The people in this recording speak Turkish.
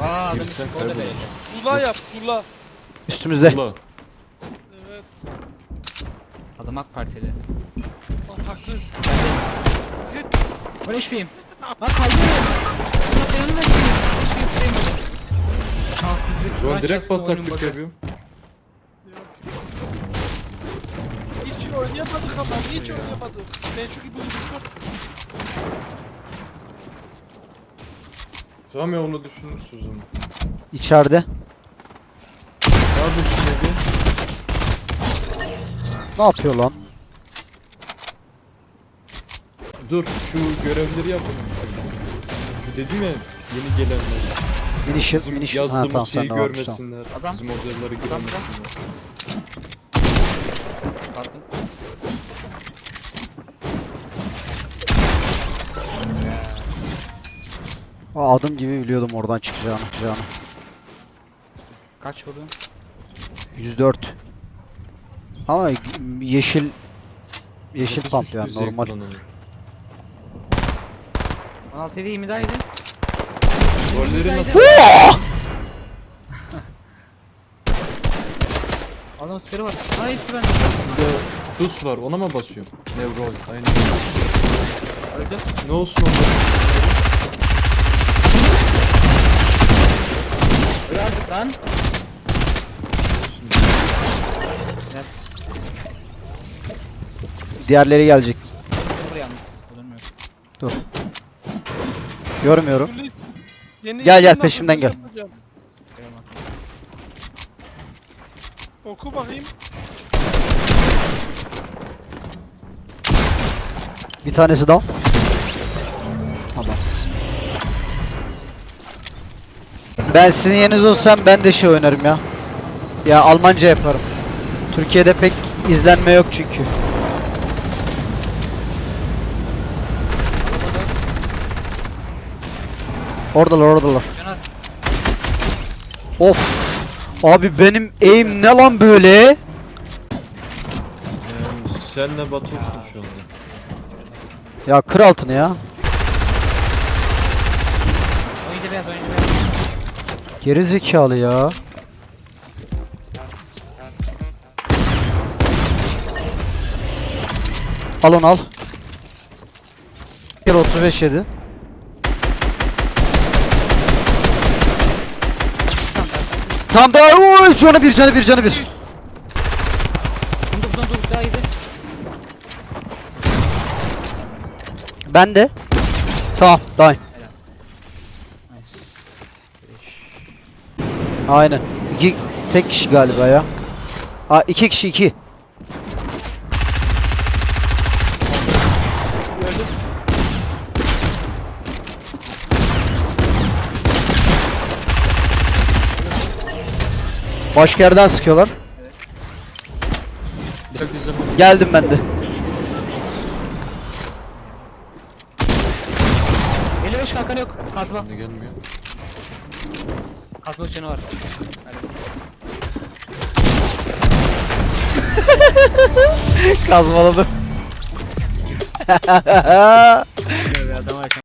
Aa adam Girsen üstü kolda kaybolur. böyle. Tula yap tula. Üstümüzde. Ula. Evet. Adam AK Partili. Ataklı. Ben HP'yim. Lan kaldırıyorum. Allah belanı versin. Hiçbir tutayamadım. Şanssızlık. Sonra Ulan direkt oyunun bataklık bug'ı. yapıyor. Yok. Hiç oynayamadık ama hiç oynayamadık. Ben çünkü bu Discord Tamam ya onu düşünürsünüz onu. İçeride. Ne yapıyorsun Ege? Ne yapıyor lan? Dur şu görevleri yapalım. Şu dedim ya yeni gelenler. Minişim, Bizim minişim. Ha yazdığımız tamam şeyi sen de varmış tamam. görmesinler. Adam. Bizim odaları Adam görmesinler. Kalktım. Aa, adım gibi biliyordum oradan çıkacağını. çıkacağını. Kaç vurdun? 104. Ama yeşil yeşil Nasıl pump yani normal. lan onu? 16 7 20 yedi. Rollerin Haydi. atı. Adam sıkarı var. Aa hepsi bende. Şurada tuz var ona mı basıyorum? Nevrol aynen. Öldü. Ne olsun onda? Lan. Diğerleri gelecek. Dur yalnız. Görmüyorum. Yeni Gel, gel, peşimden gel. yapacağım. Oku bakayım. Bir tanesi down. Ben sizin yeriniz olsam ben de şey oynarım ya. Ya Almanca yaparım. Türkiye'de pek izlenme yok çünkü. Oradalar oradalar. Of. Abi benim aim ne lan böyle? Yani senle batıyorsun şu anda. Ya kır altını ya. Oyuncu beyaz oyuncu beyaz. Geri zekalı ya. Al onu al. Bir 35 yedi. Tamam daha oy canı bir canı bir canı bir. Dur dur dur daha. Ben de. Tamam daha. Aynen. İki tek kişi galiba ya. Ha iki kişi iki. Gördüm. Başka yerden sıkıyorlar. Geldim ben de. 55 kalkan yok. Kazma. gelmiyor. Kazma canı var. Kazmaladım.